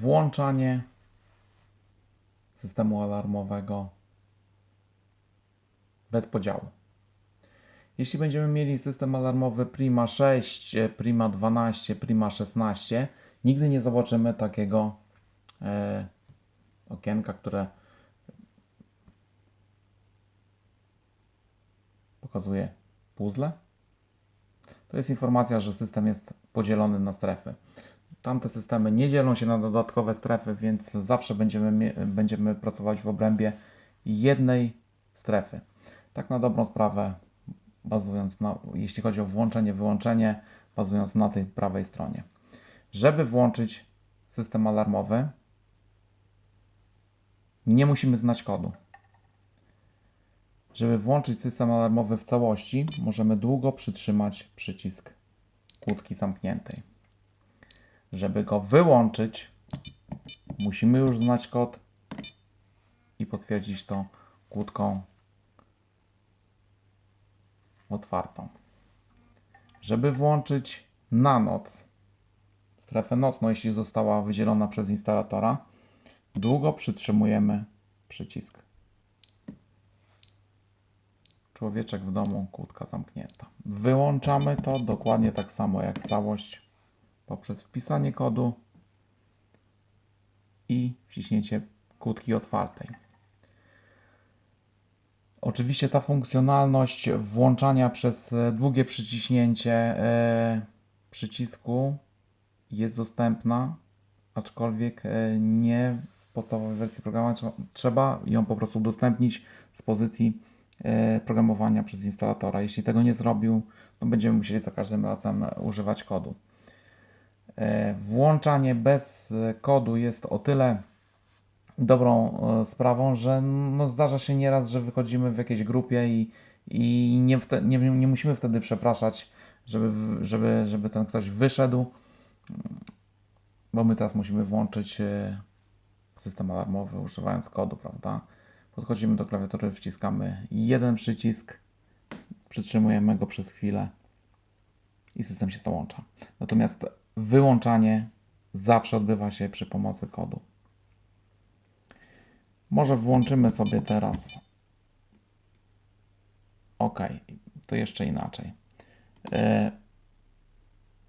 włączanie systemu alarmowego bez podziału. Jeśli będziemy mieli system alarmowy Prima 6, e, Prima 12, Prima 16, nigdy nie zobaczymy takiego e, okienka, które pokazuje puzzle. To jest informacja, że system jest podzielony na strefy. Tamte systemy nie dzielą się na dodatkowe strefy, więc zawsze będziemy, będziemy pracować w obrębie jednej strefy. Tak na dobrą sprawę, bazując na, jeśli chodzi o włączenie, wyłączenie, bazując na tej prawej stronie. Żeby włączyć system alarmowy, nie musimy znać kodu. Żeby włączyć system alarmowy w całości, możemy długo przytrzymać przycisk kłódki zamkniętej. Żeby go wyłączyć, musimy już znać kod i potwierdzić to kłódką otwartą. Żeby włączyć na noc strefę nocną, jeśli została wydzielona przez instalatora, długo przytrzymujemy przycisk. Człowieczek w domu, kłódka zamknięta. Wyłączamy to dokładnie tak samo jak całość poprzez wpisanie kodu i wciśnięcie kłódki otwartej. Oczywiście ta funkcjonalność włączania przez długie przyciśnięcie e, przycisku jest dostępna, aczkolwiek e, nie w podstawowej wersji programowania. Trzeba- ją po prostu udostępnić z pozycji e, programowania przez instalatora. Jeśli tego nie zrobił, to będziemy musieli za każdym razem używać kodu. E, Włączanie bez kodu jest o tyle dobrą e, sprawą, że no, zdarza się nieraz, że wychodzimy w jakiejś grupie i, i nie, nie, nie musimy wtedy przepraszać, żeby, żeby, żeby ten ktoś wyszedł, bo my teraz musimy włączyć e, system alarmowy używając kodu, prawda? Podchodzimy do klawiatury, wciskamy jeden przycisk, przytrzymujemy go przez chwilę i system się załącza. Natomiast wyłączanie zawsze odbywa się przy pomocy kodu. Może włączymy sobie teraz. OK, to jeszcze inaczej. E,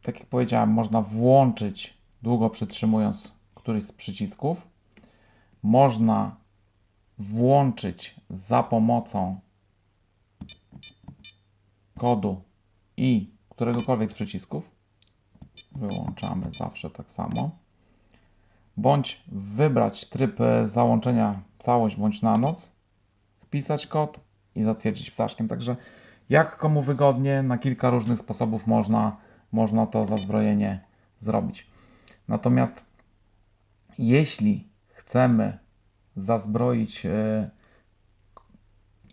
tak jak powiedziałem, można włączyć długo przytrzymując któryś z przycisków. Można włączyć za pomocą kodu i któregokolwiek z przycisków. Wyłączamy zawsze tak samo bądź wybrać tryb e, załączenia całość bądź na noc, wpisać kod i zatwierdzić ptaszkiem. Także jak komu wygodnie, na kilka różnych sposobów można, można to zazbrojenie zrobić. Natomiast jeśli chcemy zazbroić e,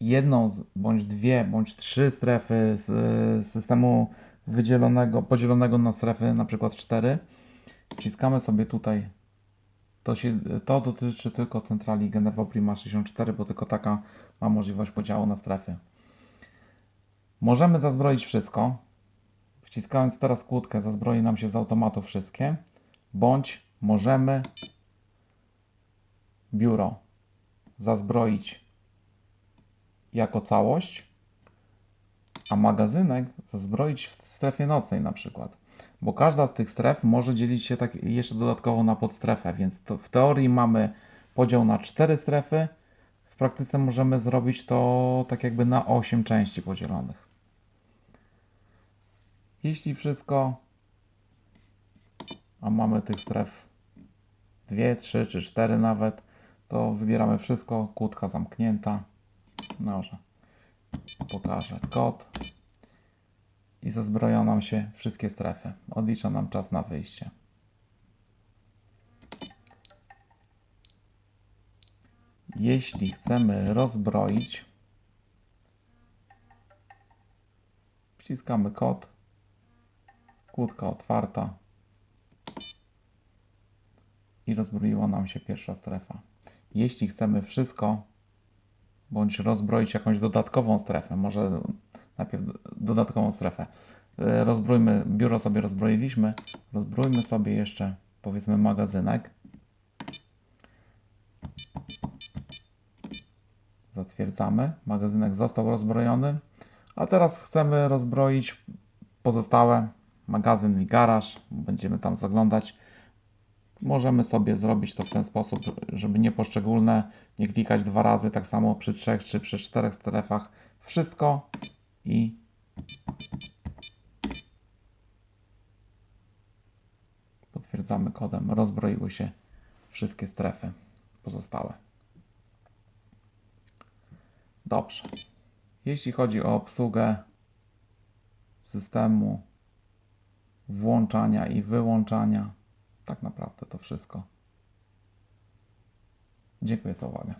jedną bądź dwie, bądź trzy strefy z e, systemu wydzielonego, podzielonego na strefy, na przykład cztery, wciskamy sobie tutaj to, się, to dotyczy tylko centrali Generwo Prima 64, bo tylko taka ma możliwość podziału na strefy. Możemy zazbroić wszystko. Wciskając teraz kłódkę, zazbroi nam się z automatu wszystkie, bądź możemy biuro zazbroić jako całość, a magazynek zazbroić w strefie nocnej na przykład. Bo każda z tych stref może dzielić się tak jeszcze dodatkowo na podstrefę, więc w teorii mamy podział na cztery strefy. W praktyce możemy zrobić to tak jakby na 8 części podzielonych. Jeśli wszystko, a mamy tych stref 2, 3 czy 4 nawet, to wybieramy wszystko, kłódka zamknięta. Może pokażę kod i zazbroją nam się wszystkie strefy. Odlicza nam czas na wyjście. Jeśli chcemy rozbroić, wciskamy kod, kłódka otwarta i rozbroiła nam się pierwsza strefa. Jeśli chcemy wszystko, bądź rozbroić jakąś dodatkową strefę, może najpierw dodatkową strefę. E, rozbrójmy, biuro sobie rozbroiliśmy, rozbrójmy sobie jeszcze powiedzmy magazynek. Zatwierdzamy, magazynek został rozbrojony, a teraz chcemy rozbroić pozostałe magazyn i garaż, będziemy tam zaglądać. Możemy sobie zrobić to w ten sposób, żeby nie poszczególne, nie klikać dwa razy, tak samo przy trzech czy przy czterech strefach. Wszystko i potwierdzamy kodem. Rozbroiły się wszystkie strefy pozostałe. Dobrze. Jeśli chodzi o obsługę systemu włączania i wyłączania, tak naprawdę to wszystko. Dziękuję za uwagę.